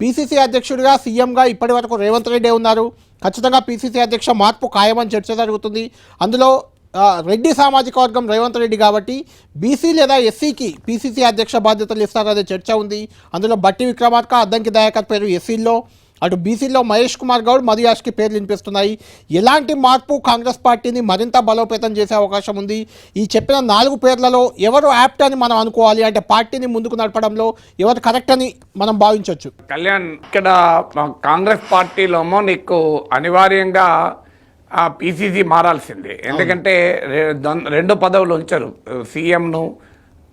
PCC అధ్యక్షుడిగా సీఎంగా ఇప్పటి వరకు రేవంత్ రెడ్డి ఉన్నారు. ఖచ్చితంగా పీసీసీ అధ్యక్ష మార్పు ఖాయమని చర్చ జరుగుతుంది. అందులో రెడ్డి సామాజిక వర్గం రేవంత్ రెడ్డి కాబట్టి బీసీ లేదా ఎస్సీకి పీసీసీ అధ్యక్ష బాధ్యతలు ఇస్తారనే చర్చ ఉంది. అందులో బట్టి విక్రమార్క అద్దంకి దయాకర్ పేరు ఎస్సీల్లో. అటు బీసీలో మహేష్ కుమార్ గౌడ్ మధుయాష్కి పేర్లు వినిపిస్తున్నాయి. ఎలాంటి మార్పు కాంగ్రెస్ పార్టీని మరింత బలోపేతం చేసే అవకాశం ఉంది? ఈ చెప్పిన నాలుగు పేర్లలో ఎవరు యాప్ట్ అని మనం అనుకోవాలి? అంటే పార్టీని ముందుకు నడపడంలో ఎవరు కరెక్ట్ అని మనం భావించవచ్చు కళ్యాణ్ ఇక్కడ కాంగ్రెస్ పార్టీలోమో నీకు అనివార్యంగా ఆ పిసిసి మారాల్సిందే. ఎందుకంటే రెండు పదవులు ఉంచరు. సీఎంను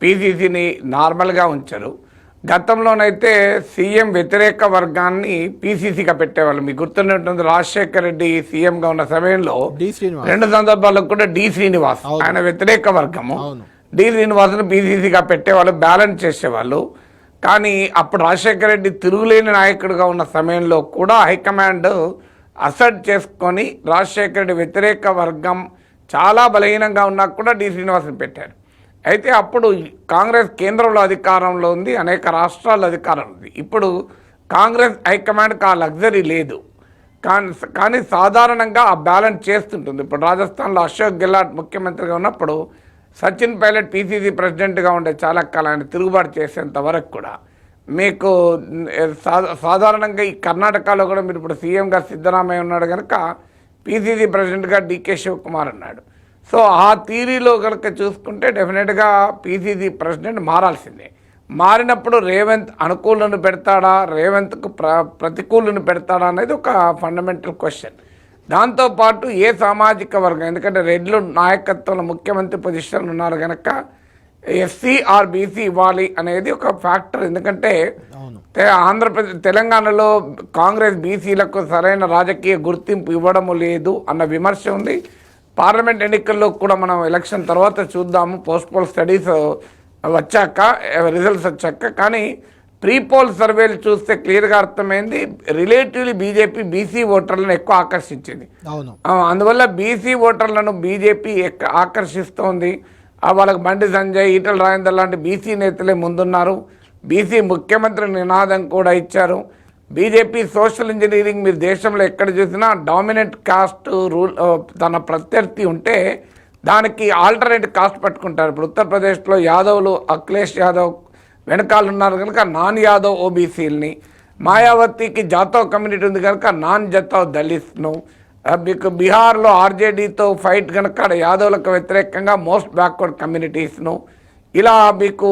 పిసిసిని నార్మల్గా ఉంచరు. గతంలోనైతే సీఎం వ్యతిరేక వర్గాన్ని పీసీసీగా పెట్టేవాళ్ళు. మీకు గుర్తున్నట్టుంది రాజశేఖర రెడ్డి సీఎంగా ఉన్న సమయంలో రెండు సందర్భాల్లో కూడా డి శ్రీనివాస్. ఆయన వ్యతిరేక వర్గము. డి శ్రీనివాసును బీసీసీగా పెట్టేవాళ్ళు బ్యాలెన్స్ చేసేవాళ్ళు. కానీ అప్పుడు రాజశేఖర రెడ్డి తిరుగులేని నాయకుడిగా ఉన్న సమయంలో కూడా హైకమాండ్ అసెట్ చేసుకొని రాజశేఖర రెడ్డి వ్యతిరేక వర్గం చాలా బలహీనంగా ఉన్నా కూడా డి శ్రీనివాసుని పెట్టారు. అయితే అప్పుడు కాంగ్రెస్ కేంద్రంలో అధికారంలో ఉంది అనేక రాష్ట్రాల్లో అధికారం ఉంది. ఇప్పుడు కాంగ్రెస్ హైకమాండ్కి ఆ లగ్జరీ లేదు. కానీ కానీ సాధారణంగా ఆ బ్యాలెన్స్ చేస్తుంటుంది. ఇప్పుడు రాజస్థాన్లో అశోక్ గెహ్లాట్ ముఖ్యమంత్రిగా ఉన్నప్పుడు సచిన్ పైలట్ పీసీసీ ప్రెసిడెంట్గా ఉండే చాలా కాలాన్ని తిరుగుబాటు చేసేంత వరకు కూడా మీకు సా- సాధారణంగా ఈ కర్ణాటకలో కూడా మీరు ఇప్పుడు సీఎంగా సిద్ధరామయ్య ఉన్నాడు కనుక పీసీసీ ప్రెసిడెంట్గా డీకే శివకుమార్ అన్నాడు. సో ఆ థీరీలో కనుక చూసుకుంటే డెఫినెట్గా పీసీసీ ప్రెసిడెంట్ మారాల్సిందే. మారినప్పుడు రేవంత్ అనుకూలను పెడతాడా రేవంత్కు ప్ర ప్రతికూలను పెడతాడా అనేది ఒక ఫండమెంటల్ క్వశ్చన్. దాంతోపాటు ఏ సామాజిక వర్గం ఎందుకంటే రెడ్లు నాయకత్వంలో ముఖ్యమంత్రి పొజిషన్ ఉన్నారు కనుక ఎస్సీ ఆర్ బీసీ ఇవ్వాలి అనేది ఒక ఫ్యాక్టర్. ఎందుకంటే ఆంధ్రప్రదేశ్ తెలంగాణలో కాంగ్రెస్ బీసీలకు సరైన రాజకీయ గుర్తింపు ఇవ్వడం లేదు అన్న విమర్శ ఉంది. పార్లమెంట్ ఎన్నికల్లో కూడా మనం ఎలక్షన్ తర్వాత చూద్దాము. పోస్ట్ పోల్ స్టడీస్ వచ్చాక రిజల్ట్స్ వచ్చాక. కానీ ప్రీ పోల్ సర్వేలు చూస్తే క్లియర్గా అర్థమైంది. రిలేటివ్లీ బీజేపీ బీసీ ఓటర్లను ఎక్కువ ఆకర్షించింది. అందువల్ల బీసీ ఓటర్లను బీజేపీ ఎక్క- ఆకర్షిస్తోంది. ఆ, వాళ్ళకి బండి సంజయ్ ఈటల రాజేందర్ లాంటి బీసీ నేతలే ముందున్నారు. బీసీ ముఖ్యమంత్రి నినాదం కూడా ఇచ్చారు. బీజేపీ సోషల్ ఇంజనీరింగ్ మీరు దేశంలో ఎక్కడ చూసినా డామినెంట్ కాస్ట్ రూల్ తన ప్రత్యర్థి ఉంటే దానికి ఆల్టర్నేట్ కాస్ట్ పెట్టుకుంటారు. ఇప్పుడు ఉత్తరప్రదేశ్లో యాదవ్లు అఖిలేష్ యాదవ్ వెనకాల ఉన్నారు కనుక నాన్ యాదవ్ ఓబీసీలని. మాయావతికి జాతవ్ కమ్యూనిటీ ఉంది కనుక నాన్ జతావ్ దళిత్ను. మీకు బీహార్లో ఆర్జేడీతో ఫైట్ కనుక యాదవ్లకు వ్యతిరేకంగా మోస్ట్ బ్యాక్వర్డ్ కమ్యూనిటీస్ను. ఇలా మీకు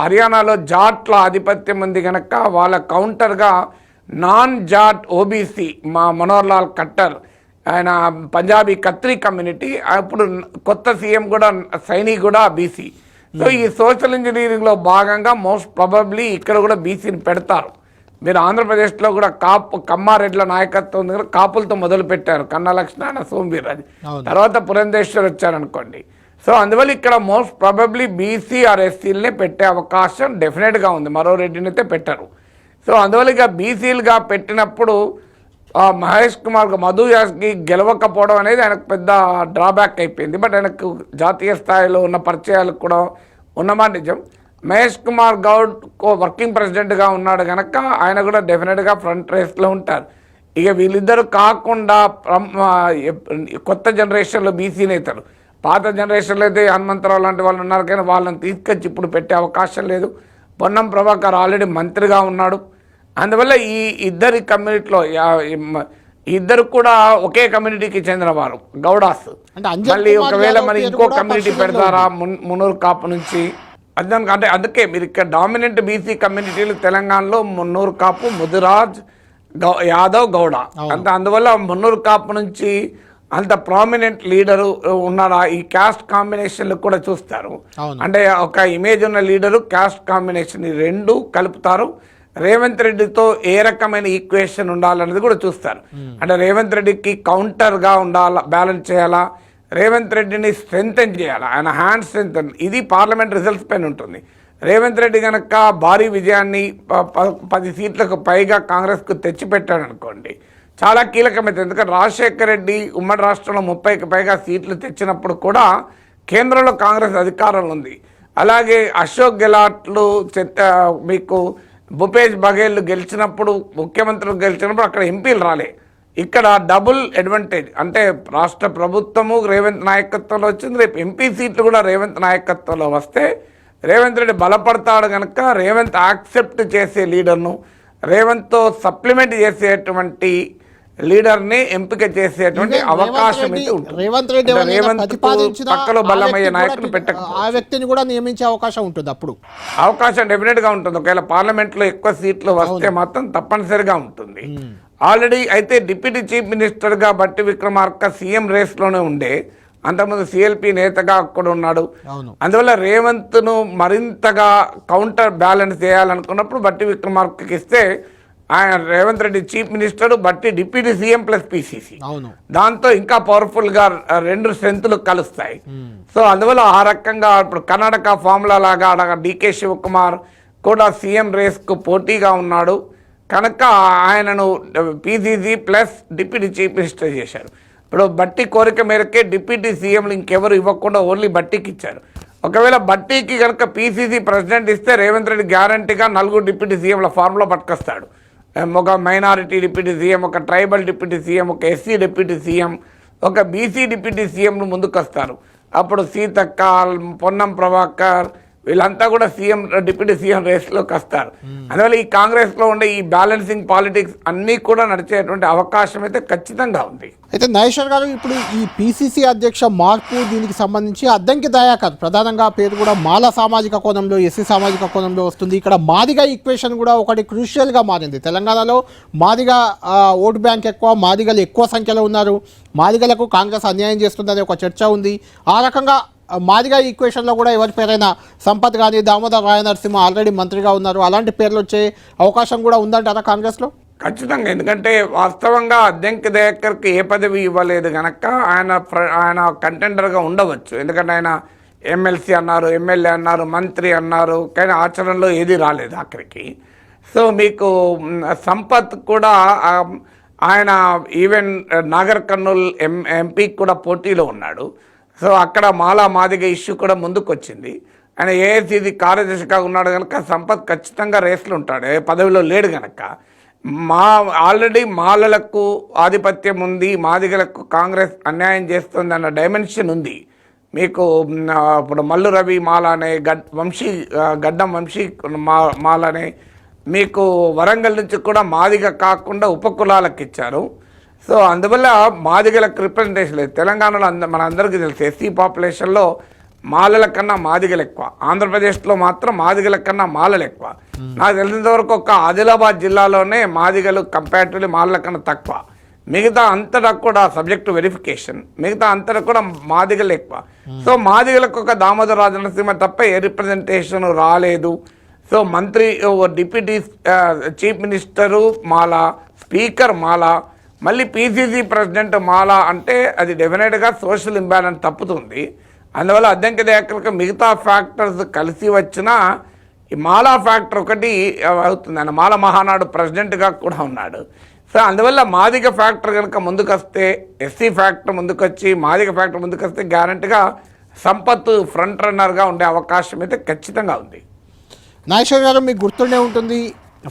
హర్యానాలో జాట్ల ఆధిపత్యం ఉంది కనుక వాళ్ళ కౌంటర్గా నాన్ జాట్ ఓబీసీ మా మనోహర్ లాల్ ఖట్టర్ ఆయన పంజాబీ కత్రీ కమ్యూనిటీ అప్పుడు కొత్త సీఎం కూడా సైని కూడా బీసీ సో ఈ సోషల్ ఇంజనీరింగ్లో భాగంగా మోస్ట్ ప్రాబబ్లీ ఇక్కడ కూడా బీసీని పెడతారు. మీరు ఆంధ్రప్రదేశ్లో కూడా కాపు కమ్మారెడ్ల నాయకత్వం కదా, కాపులతో మొదలు పెట్టారు కన్నా లక్ష్మణ సోమవీర్రాజు అవును. తర్వాత పురంధేశ్వర్ వచ్చారనుకోండి. సో అందువల్ల ఇక్కడ మోస్ట్ ప్రాబబ్లీ బీసీ ఆర్ ఎస్సీలనే పెట్టే అవకాశం డెఫినెట్గా ఉంది. మరో రెడ్డిని అయితే పెట్టరు. సో అందువల్ల ఇక బీసీలుగా పెట్టినప్పుడు మహేష్ కుమార్ మధు యాస్కి గెలవకపోవడం అనేది ఆయనకు పెద్ద డ్రాబ్యాక్ అయిపోయింది. బట్ ఆయనకు జాతీయ స్థాయిలో ఉన్న పరిచయాలు కూడా ఉన్నమాట నిజం. మహేష్ కుమార్ గౌడ్ కో- వర్కింగ్ ప్రెసిడెంట్గా ఉన్నాడు కనుక ఆయన కూడా డెఫినెట్గా ఫ్రంట్ రేస్లో ఉంటారు. ఇక వీళ్ళిద్దరూ కాకుండా కొత్త జనరేషన్లో బీసీ నేతలు. పాత జనరేషన్లో అయితే హనుమంతరావు లాంటి వాళ్ళు ఉన్నారు కానీ వాళ్ళని తీసుకొచ్చి ఇప్పుడు పెట్టే అవకాశం లేదు. పొన్నం ప్రభాకర్ ఆల్రెడీ మంత్రిగా ఉన్నాడు. అందువల్ల ఈ ఇద్దరి కమ్యూనిటీలో ఇద్దరు కూడా ఒకే కమ్యూనిటీకి చెందినవారు గౌడాస్. అంటే అంజన్ మళ్ళీ ఒకవేళ మరి ఇంకో కమ్యూనిటీ పెడతారా? మున్- మున్నూరు కాపు నుంచి. అర్థం అంటే అందుకే మీరు ఇక్కడ డామినెంట్ బీసీ కమ్యూనిటీలు తెలంగాణలో మున్నూరు కాపు ముదిరాజ్ గౌ యాదవ్ గౌడ. అంత అందువల్ల మున్నూరు కాపు నుంచి అంత ప్రామినెంట్ లీడరు ఉన్నారా? ఈ క్యాస్ట్ కాంబినేషన్లు కూడా చూస్తారు. అంటే ఒక ఇమేజ్ ఉన్న లీడరు క్యాస్ట్ కాంబినేషన్ రెండు కలుపుతారు. రేవంత్ రెడ్డితో ఏ రకమైన ఈక్వేషన్ ఉండాలనేది కూడా చూస్తారు. అంటే రేవంత్ రెడ్డికి కౌంటర్గా ఉండాలా బ్యాలెన్స్ చేయాలా? రేవంత్ రెడ్డిని స్ట్రెంగ్తన్ చేయాలా? ఆయన హ్యాండ్ స్ట్రెంగ్తన్ ఇది పార్లమెంట్ రిజల్ట్స్ పైన ఉంటుంది. రేవంత్ రెడ్డి కనుక భారీ విజయాన్ని పది సీట్లకు పైగా కాంగ్రెస్కు తెచ్చిపెట్టాడు అనుకోండి చాలా కీలకమైంది ఎందుకంటే రాజశేఖర రెడ్డి ఉమ్మడి రాష్ట్రంలో ముప్పైకి పైగా సీట్లు తెచ్చినప్పుడు కూడా కేంద్రంలో కాంగ్రెస్ అధికారంలో ఉంది. అలాగే అశోక్ గెలాట్లు చెత్త మీకు భూపేష్ బఘేల్ గెలిచినప్పుడు ముఖ్యమంత్రులు గెలిచినప్పుడు అక్కడ ఎంపీలు రాలే. ఇక్కడ డబుల్ అడ్వాంటేజ్. అంటే రాష్ట్ర ప్రభుత్వము రేవంత్ నాయకత్వంలో వచ్చింది రేపు ఎంపీ సీట్లు కూడా రేవంత్ నాయకత్వంలో వస్తే రేవంత్ రెడ్డి బలపడతాడు కనుక రేవంత్ యాక్సెప్ట్ చేసే లీడర్ను రేవంత్తో సప్లిమెంట్ చేసేటువంటి లీడర్ని ఎంపిక చేసేటువంటి అవకాశం అయితే ఉంటుంది. రేవంత్ రెడ్డి రేవంత్ పక్కలో బలమయ్యే నాయకులు కూడా- ఆ వ్యక్తిని కూడా నియమించే అవకాశం ఉంటుంది అప్పుడు. అవకాశం డెఫినెట్గా ఉంటుంది. ఒకవేళ పార్లమెంట్లో ఎక్కువ సీట్లు వస్తే మాత్రం తప్పనిసరిగా ఉంటుంది. ఆల్రెడీ అయితే డిప్యూటీ చీఫ్ మినిస్టర్గా బట్టి విక్రమార్క సీఎం రేస్లోనే ఉండే. అంతకుముందు సిఎల్పి నేతగా అక్కడ ఉన్నాడు. అందువల్ల రేవంత్ను మరింతగా కౌంటర్ బ్యాలెన్స్ చేయాలనుకున్నప్పుడు బట్టి విక్రమార్కకి ఇస్తే ఆయన Revanth Reddy chief minister Bhatti deputy CM plus PCC. దాంతో ఇంకా పవర్ఫుల్గా రెండు స్ట్రెంత్లు కలుస్తాయి. సో అందువల్ల ఆ రకంగా ఇప్పుడు కర్ణాటక ఫార్ములా లాగా ఆడ డికే శివకుమార్ కూడా సీఎం రేస్కు పోటీగా ఉన్నాడు. కనుక ఆయనను PCC plus deputy chief minister చేశారు. ఇప్పుడు బట్టి కోరిక మేరకే డిప్యూటీ సీఎంలు ఇంకెవరు ఇవ్వకుండా ఓన్లీ బట్టికి ఇచ్చారు. ఒకవేళ బట్టీకి కనుక పిసిసి ప్రెసిడెంట్ ఇస్తే రేవంత్ రెడ్డి గ్యారంటీగా నలుగురు డిప్యూటీ సీఎంల ఫార్ములా పట్టుకొస్తాడు. ఒక మైనారిటీ డిప్యూటీ సీఎం ఒక ట్రైబల్ డిప్యూటీ సీఎం ఒక ఎస్సీ డిప్యూటీ సీఎం ఒక బీసీ డిప్యూటీ సీఎంలు ముందుకొస్తారు. అప్పుడు సీతక్క పొన్నం ప్రభాకర్ వీళ్ళంతా కూడా సీఎం డిప్యూటీ సీఎం రేస్లోకి వస్తారు అందువల్ల ఈ కాంగ్రెస్లో ఉండే ఈ బ్యాలెన్సింగ్ పాలిటిక్స్ అన్నీ కూడా నడిచేటువంటి అవకాశం అయితే ఖచ్చితంగా ఉంది. అయితే నాగేశ్వర్ గారు ఇప్పుడు ఈ పిసిసి అధ్యక్ష మార్పు దీనికి సంబంధించి అద్దంకి దయాకర్ ప్రధానంగా పేరు కూడా మాల సామాజిక కోణంలో ఎస్సీ సామాజిక కోణంలో వస్తుంది. ఇక్కడ మాదిగ ఈక్వేషన్ కూడా ఒకటి క్రూషియల్గా మారింది. తెలంగాణలో మాదిగ ఓటు బ్యాంక్ ఎక్కువ మాదిగలు ఎక్కువ సంఖ్యలో ఉన్నారు. మాదిగలకు కాంగ్రెస్ అన్యాయం చేస్తుందనే ఒక చర్చ ఉంది. ఆ రకంగా మాదిగా ఈక్వేషన్లో కూడా ఎవరి పేరైనా సంపత్ కానీ దామోదర్ రాయ నరసింహ ఆల్రెడీ మంత్రిగా ఉన్నారు. అలాంటి పేర్లు వచ్చే అవకాశం కూడా ఉందంటారా కాంగ్రెస్లో? ఖచ్చితంగా. ఎందుకంటే వాస్తవంగా అద్దెంకి దయాకర్కి ఏ పదవి ఇవ్వలేదు కనుక ఆయన ఆయన కంటెండర్గా ఉండవచ్చు. ఎందుకంటే ఆయన ఎమ్మెల్సీ అన్నారు ఎమ్మెల్యే అన్నారు మంత్రి అన్నారు. కానీ ఆచరణలో ఏది రాలేదు ఆఖరికి. సో మీకు సంపత్ కూడా ఆయన ఈవెన్ నాగర్ కర్నూల్ ఎం ఎంపీకి కూడా పోటీలో ఉన్నాడు. సో అక్కడ మాలా మాదిగ ఇష్యూ కూడా ముందుకు వచ్చింది ఆయన ఏఐసీసీ కార్యదర్శిగా ఉన్నాడు కనుక సంపత్ ఖచ్చితంగా రేస్లు ఉంటాడు ఏ పదవిలో లేడు కనుక మా ఆల్రెడీ మాలలకు ఆధిపత్యం ఉంది మాదిగలకు కాంగ్రెస్ అన్యాయం చేస్తుంది అన్న డైమెన్షన్ ఉంది. మీకు ఇప్పుడు మల్లు రవి మాల అనే గడ్ వంశీ గడ్డం వంశీ మా మాల అనే మీకు వరంగల్ నుంచి కూడా మాదిగ కాకుండా ఉపకులాలకు ఇచ్చారు సో అందువల్ల మాదిగలకు రిప్రజెంటేషన్ లేదు. తెలంగాణలో అంద మన అందరికీ తెలుసు ఎస్సీ పాపులేషన్లో మాలల కన్నా మాదిగలు ఎక్కువ. ఆంధ్రప్రదేశ్లో మాత్రం మాదిగల కన్నా మాలలు ఎక్కువ. నాకు తెలిసినంత వరకు ఒక ఆదిలాబాద్ జిల్లాలోనే మాదిగలు కంపారిటివ్లీ మాలల కన్నా తక్కువ. మిగతా అంతటా కూడా సబ్జెక్ట్ వెరిఫికేషన్ మిగతా అంతటా కూడా మాదిగలు ఎక్కువ. సో మాదిగలకు ఒక దామోదర నరసింహ తప్ప ఏ రిప్రజెంటేషన్ రాలేదు. సో మంత్రి ఓ deputy chief minister Mala speaker Mala మళ్ళీ పీసీసీ ప్రెసిడెంట్ మాల అంటే అది డెఫినెట్గా సోషల్ ఇంబ్యాలెన్స్ తప్పుతుంది. అందువల్ల అద్దెంకి దగ్గరకు మిగతా ఫ్యాక్టర్స్ కలిసి వచ్చినా ఈ మాలా ఫ్యాక్టర్ ఒకటి అవుతుంది. ఆయన మాల మహానాడు ప్రెసిడెంట్గా కూడా ఉన్నాడు. సో అందువల్ల మాదిగ ఫ్యాక్టర్ కనుక ముందుకొస్తే ఎస్సీ ఫ్యాక్టర్ ముందుకొచ్చి మాదిగ ఫ్యాక్టర్ ముందుకొస్తే గ్యారంటీగా సంపత్ ఫ్రంట్ రన్నర్గా ఉండే అవకాశం అయితే ఖచ్చితంగా ఉంది. నాగేశ్వర గారు మీకు గుర్తుండే ఉంటుంది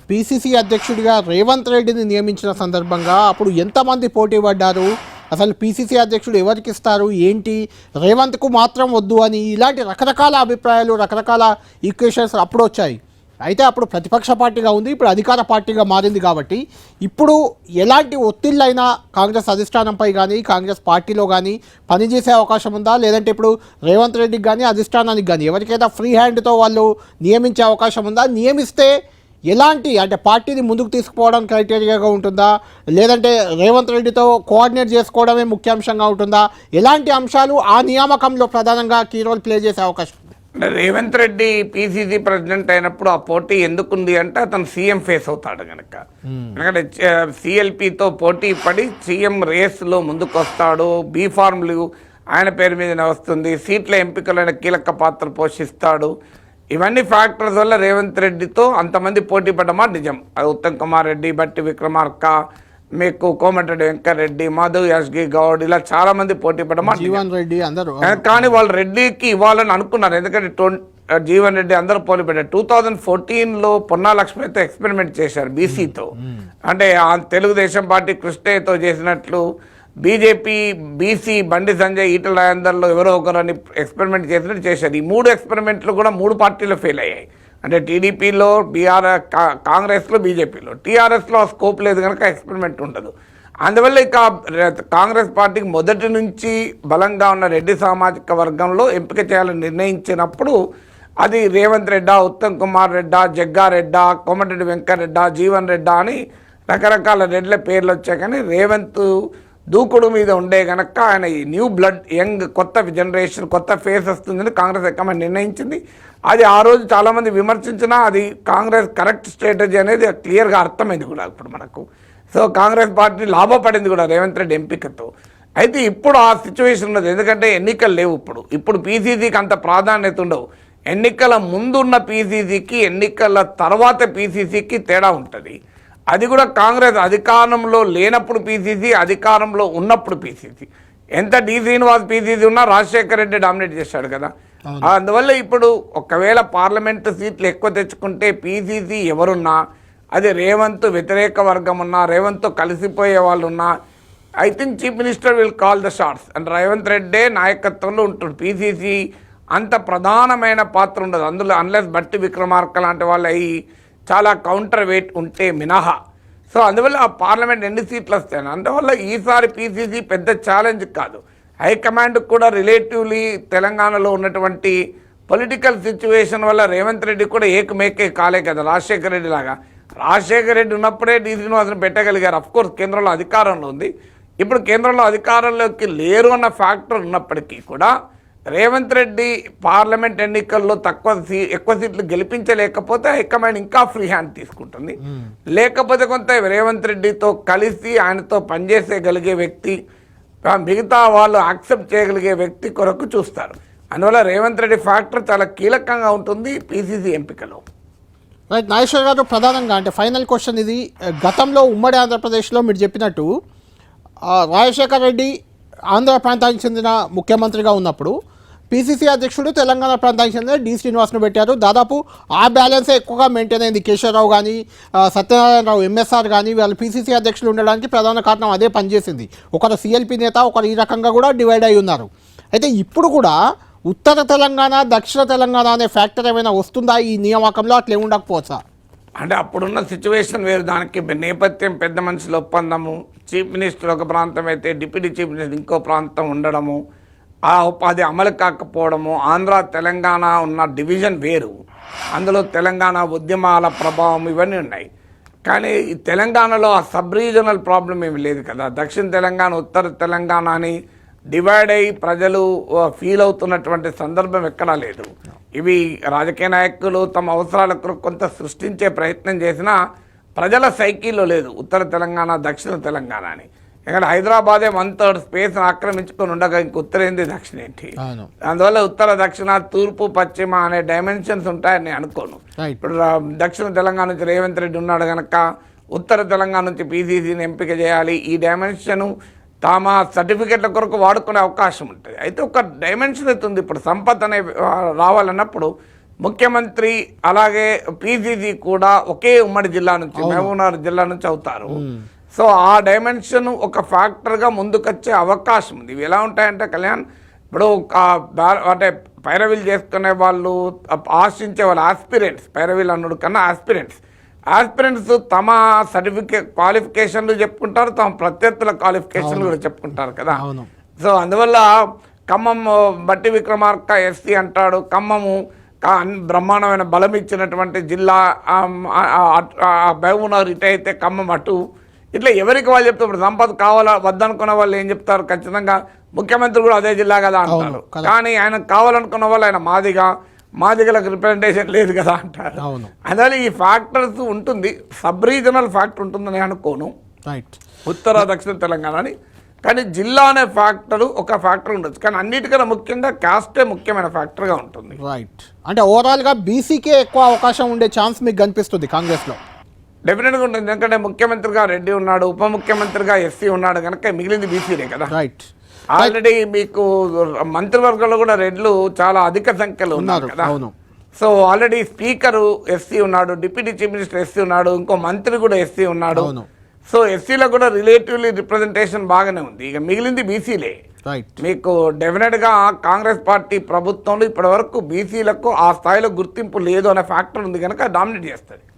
పిసిసి అధ్యక్షుడిగా రేవంత్ రెడ్డిని నియమించిన సందర్భంగా అప్పుడు ఎంతమంది పోటీ పడ్డారు? అసలు పిసిసి అధ్యక్షుడు ఎవరికి ఇస్తారు? ఏంటి? రేవంత్కు మాత్రం వద్దు అని ఇలాంటి రకరకాల అభిప్రాయాలు రకరకాల ఈక్వేషన్స్ అప్పుడు వచ్చాయి. అయితే అప్పుడు ప్రతిపక్ష పార్టీగా ఉంది ఇప్పుడు అధికార పార్టీగా మారింది కాబట్టి ఇప్పుడు ఎలాంటి ఒత్తిళ్ళైనా కాంగ్రెస్ అధిష్టానంపై కానీ కాంగ్రెస్ పార్టీలో కానీ పనిచేసే అవకాశం ఉందా? లేదంటే ఇప్పుడు రేవంత్ రెడ్డికి కానీ అధిష్టానానికి కానీ ఎవరికైనా ఫ్రీ హ్యాండ్తో వాళ్ళు నియమించే అవకాశం ఉందా? నియమిస్తే ఎలాంటి అంటే పార్టీని ముందుకు తీసుకుపోవడం క్రైటీరియాగా ఉంటుందా? లేదంటే రేవంత్ రెడ్డితో కోఆర్డినేట్ చేసుకోవడమే ముఖ్యాంశంగా ఉంటుందా? ఎలాంటి అంశాలు ఆ నియామకంలో ప్రధానంగా కీ రోల్ ప్లే చేసే అవకాశం ఉంది? రేవంత్ రెడ్డి పీసీసీ ప్రెసిడెంట్ అయినప్పుడు ఆ పోటీ ఎందుకుంది అంటే అతను సీఎం ఫేస్ అవుతాడు కనుక ఎందుకంటే సిఎల్పితో పోటీ పడి సీఎం రేస్లో ముందుకు వస్తాడు బీ ఫార్మ్లు ఆయన పేరు మీదనే వస్తుంది సీట్ల ఎంపికలైన కీలక పాత్ర పోషిస్తాడు. ఇవన్నీ ఫ్యాక్టర్స్ వల్ల రేవంత్ రెడ్డితో అంతమంది పోటీ పడ్డమా? నిజం. అది ఉత్తమ్ కుమార్ రెడ్డి బట్టి విక్రమార్క మీకు కోమటిరెడ్డి వెంకరెడ్డి మధు యశ్గి గౌడ్ ఇలా చాలా మంది పోటీ పడ్డమా? నిజం. జీవన్ రెడ్డి అందరూ. కానీ వాళ్ళు రెడ్డికి ఇవ్వాలని అనుకున్నారు. ఎందుకంటే జీవన్ రెడ్డి అందరూ పోలి పెట్టారు టూ థౌజండ్ ఫోర్టీన్లో పొన్నా లక్ష్మితో ఎక్స్పెరిమెంట్ చేశారు బీసీతో. అంటే ఆ తెలుగుదేశం పార్టీ కృష్ణయ్యతో చేసినట్లు బీజేపీ బీసీ బండి సంజయ్ ఈటల రాజేందర్లో ఎవరో ఒకరని ఎక్స్పెరిమెంట్ చేసినట్టు చేశారు. ఈ మూడు ఎక్స్పెరిమెంట్లు కూడా మూడు పార్టీలు ఫెయిల్ అయ్యాయి. అంటే టీడీపీలో బీఆర్ కా- కాంగ్రెస్లో బీజేపీలో. టీఆర్ఎస్లో స్కోప్ లేదు కనుక ఎక్స్పెరిమెంట్ ఉండదు. అందువల్ల ఇక కాంగ్రెస్ పార్టీకి మొదటి నుంచి బలంగా ఉన్న రెడ్డి సామాజిక వర్గంలో ఎంపిక చేయాలని నిర్ణయించినప్పుడు అది రేవంత్ రెడ్డా ఉత్తమ్ కుమార్ రెడ్డా జగ్గారెడ్డా కోమటిరెడ్డి వెంకరెడ్డా జీవన్ రెడ్డా అని రకరకాల రెడ్ల పేర్లు వచ్చాయి. కానీ రేవంత్ దూకుడు మీద ఉండే గనక ఆయన ఈ న్యూ బ్లడ్ యంగ్ కొత్త జనరేషన్ కొత్త ఫేస్ వస్తుందని కాంగ్రెస్ ఎక్కమని నిర్ణయించింది. అది ఆ రోజు చాలామంది విమర్శించినా అది కాంగ్రెస్ కరెక్ట్ స్ట్రాటజీ అనేది క్లియర్గా అర్థమైంది కూడా ఇప్పుడు మనకు. సో కాంగ్రెస్ పార్టీ లాభపడింది కూడా రేవంత్ రెడ్డి ఎంపికతో. అయితే ఇప్పుడు ఆ సిచ్యువేషన్ ఉన్నది. ఎందుకంటే ఎన్నికలు లేవు ఇప్పుడు. ఇప్పుడు పీసీసీకి అంత ప్రాధాన్యత ఉండవు. ఎన్నికల ముందున్న పీసీసీకి ఎన్నికల తర్వాత పీసీసీకి తేడా ఉంటుంది. అది కూడా కాంగ్రెస్ అధికారంలో లేనప్పుడు పీసీసీ అధికారంలో ఉన్నప్పుడు పీసీసీ. ఎంత డి శ్రీనివాస్ పీసీసీ ఉన్నా రాజశేఖర రెడ్డి డామినేట్ చేశాడు కదా. అందువల్ల ఇప్పుడు ఒకవేళ పార్లమెంటు సీట్లు ఎక్కువ తెచ్చుకుంటే పీసీసీ ఎవరున్నా అది రేవంత్ వ్యతిరేక వర్గం ఉన్నా రేవంత్ కలిసిపోయే వాళ్ళు ఉన్నా I think chief minister will call the shots. And Revanth రెడ్డే నాయకత్వంలో ఉంటుంది పీసీసీ అంత ప్రధానమైన పాత్ర ఉండదు. అందులో అన్లెస్ బట్టి విక్రమార్క లాంటి వాళ్ళు అయి చాలా కౌంటర్ వెయిట్ ఉంటే మినహా. సో అందువల్ల ఆ పార్లమెంట్ ఎన్ని సీట్లు వస్తాయి అందువల్ల ఈసారి పీసీసీ పెద్ద ఛాలెంజ్ కాదు. హైకమాండ్ కూడా రిలేటివ్లీ తెలంగాణలో ఉన్నటువంటి పొలిటికల్ సిచ్యువేషన్ వల్ల రేవంత్ రెడ్డి కూడా ఏకమేకే కాలే కదా రాజశేఖర రెడ్డి లాగా. రాజశేఖర రెడ్డి ఉన్నప్పుడే డి శ్రీనివాసన్ పెట్టగలిగారు. అఫ్ కోర్స్ కేంద్రంలో అధికారంలో ఉంది. ఇప్పుడు కేంద్రంలో అధికారంలోకి లేరు అన్న ఫ్యాక్టర్ ఉన్నప్పటికీ కూడా రేవంత్ రెడ్డి పార్లమెంట్ ఎన్నికల్లో తక్కువ సీ ఎక్కువ సీట్లు గెలిపించలేకపోతే హైకమాండ్ ఇంకా ఫ్రీ హ్యాండ్ తీసుకుంటుంది. లేకపోతే కొంత రేవంత్ రెడ్డితో కలిసి ఆయనతో పనిచేసేయగలిగే వ్యక్తి మిగతా వాళ్ళు యాక్సెప్ట్ చేయగలిగే వ్యక్తి కొరకు చూస్తారు. అందువల్ల రేవంత్ రెడ్డి ఫ్యాక్టర్ చాలా కీలకంగా ఉంటుంది పీసీసీ ఎంపికలో. రైట్ నాగేశ్వర్ గారు ప్రధానంగా అంటే ఫైనల్ క్వశ్చన్ ఇది. గతంలో ఉమ్మడి ఆంధ్రప్రదేశ్లో మీరు చెప్పినట్టు రాజశేఖర్ రెడ్డి ఆంధ్ర ప్రాంతానికి చెందిన ముఖ్యమంత్రిగా ఉన్నప్పుడు పిసిసి అధ్యక్షుడు తెలంగాణ ప్రాంతానికి చెందిన డి శ్రీనివాస్ను పెట్టారు. దాదాపు ఆ బ్యాలెన్సే ఎక్కువగా మెయింటైన్ అయింది. కేశవరావు కానీ సత్యనారాయణరావు ఎంఎస్ఆర్ కానీ వాళ్ళు పిసిసి అధ్యక్షులు ఉండడానికి ప్రధాన కారణం అదే పనిచేసింది. ఒకరు సిఎల్పి నేత ఒకరు ఈ రకంగా కూడా డివైడ్ అయి ఉన్నారు. అయితే ఇప్పుడు కూడా ఉత్తర తెలంగాణ దక్షిణ తెలంగాణ అనే ఫ్యాక్టర్ ఏమైనా వస్తుందా? ఈ నియామకంలో అట్లే ఉండకపోవచ్చా? అంటే అప్పుడున్న సిచ్యువేషన్ వేరు. దానికి నేపథ్యం పెద్ద మనుషుల ఒప్పందము చీఫ్ మినిస్టర్ ఒక ప్రాంతం అయితే డిప్యూటీ చీఫ్ మినిస్టర్ ఇంకో ప్రాంతం ఉండడము ఆ ఉపాధి అమలు కాకపోవడము ఆంధ్ర తెలంగాణ ఉన్న డివిజన్ వేరు. అందులో తెలంగాణ ఉద్యమాల ప్రభావం ఇవన్నీ ఉన్నాయి. కానీ ఈ తెలంగాణలో ఆ సబ్ రీజనల్ ప్రాబ్లం ఏమి లేదు కదా. దక్షిణ తెలంగాణ ఉత్తర తెలంగాణ అని డివైడ్ అయ్యి ప్రజలు ఫీల్ అవుతున్నటువంటి సందర్భం ఎక్కడా లేదు. ఇవి రాజకీయ నాయకులు తమ అవసరాల కొరకు కొంత సృష్టించే ప్రయత్నం చేసినా ప్రజల సైకిల్లో లేదు. ఉత్తర తెలంగాణ దక్షిణ తెలంగాణ అని. ఇక్కడ హైదరాబాదే వన్ థర్డ్ స్పేస్ ఆక్రమించుకొని ఉండగా ఇంక ఉత్తరేంది దక్షిణ ఏంటి? అందువల్ల ఉత్తర దక్షిణ తూర్పు పశ్చిమ అనే డైమెన్షన్స్ ఉంటాయని నేను అనుకోను. ఇప్పుడు దక్షిణ తెలంగాణ నుంచి రేవంత్ రెడ్డి ఉన్నాడు కనుక ఉత్తర తెలంగాణ నుంచి పీసీసీని ఎంపిక చేయాలి. ఈ డైమెన్షన్ తమ సర్టిఫికెట్ల కొరకు వాడుకునే అవకాశం ఉంటుంది. అయితే ఒక డైమెన్షన్ అయితే ఉంది. ఇప్పుడు సంపత్ అనే రావాలన్నప్పుడు ముఖ్యమంత్రి అలాగే పీసీసీ కూడా ఒకే ఉమ్మడి జిల్లా నుంచి మహబూబ్నగర్ జిల్లా నుంచి అవుతారు. సో ఆ డైమెన్షన్ ఒక ఫ్యాక్టర్గా ముందుకొచ్చే అవకాశం ఉంది. ఇవి ఎలా ఉంటాయంటే కళ్యాణ్ ఇప్పుడు అంటే పైరవీలు చేసుకునే వాళ్ళు ఆశించే వాళ్ళు ఆస్పిరెంట్స్ పైరవీలు అన్నుడు కన్నా ఆస్పిరెంట్స్ ఆస్పిరెంట్స్ తమ సర్టిఫికేట్ క్వాలిఫికేషన్లు చెప్పుకుంటారు తమ ప్రత్యర్థుల క్వాలిఫికేషన్లు కూడా చెప్పుకుంటారు కదా. సో అందువల్ల ఖమ్మం బట్టి విక్రమార్క ఎస్సీ అంటాడు. ఖమ్మము బ్రహ్మాండమైన బలం ఇచ్చినటువంటి జిల్లా బహునగర్ ఇటు అయితే ఖమ్మం అటు. ఇట్లా ఎవరికి వాళ్ళు చెప్తారు ఇప్పుడు సంపద కావాలా వద్దనుకున్న వాళ్ళు ఏం చెప్తారు? ఖచ్చితంగా ముఖ్యమంత్రి కూడా అదే జిల్లా కదా అంటారు. కానీ ఆయన కావాలనుకున్న వాళ్ళు ఆయన మాదిగా మాదిగలకు రిప్రజెంటేషన్ లేదు కదా అంటారు. అవును. అందువల్ల ఈ ఫ్యాక్టర్స్ ఉంటుంది సబ్ రీజనల్ ఫ్యాక్టర్ ఉంటుందని అనుకోను. రైట్ ఉత్తర దక్షిణ తెలంగాణ అని కానీ జిల్లా అనే ఫ్యాక్టర్ ఒక ఫ్యాక్టర్ ఉండొచ్చు. కానీ అన్నిటికన్నా ముఖ్యంగా కాస్టే ముఖ్యమైన ఫ్యాక్టర్గా ఉంటుంది. రైట్ అంటే ఓవరాల్గా బీసీకే ఎక్కువ అవకాశం ఉండే ఛాన్స్ మీకు కనిపిస్తుంది కాంగ్రెస్లో? డెఫినెట్గా ఉంటుంది. ఎందుకంటే ముఖ్యమంత్రిగా రెడ్డి ఉన్నాడు ఉప ముఖ్యమంత్రిగా ఎస్సీ ఉన్నాడు కనుక మిగిలింది బీసీనే కదా. రైట్ ఆల్రెడీ మీకు మంత్రివర్గంలో కూడా రెడ్లు చాలా అధిక సంఖ్యలో ఉన్నారు కదా? సో ఆల్రెడీ స్పీకరు ఎస్సీ ఉన్నాడు డిప్యూటీ చీఫ్ మినిస్టర్ ఎస్సీ ఉన్నాడు ఇంకో మంత్రి కూడా ఎస్సీ ఉన్నాడు. సో ఎస్సీలో కూడా రిలేటివ్లీ రిప్రజెంటేషన్ బాగానే ఉంది. ఇక మిగిలింది బీసీలే మీకు డెఫినెట్గా కాంగ్రెస్ పార్టీ ప్రభుత్వంలో ఇప్పటివరకు బీసీలకు ఆ స్థాయిలో గుర్తింపు లేదు అనే ఫ్యాక్టర్ ఉంది కనుక డామినేట్ చేస్తుంది.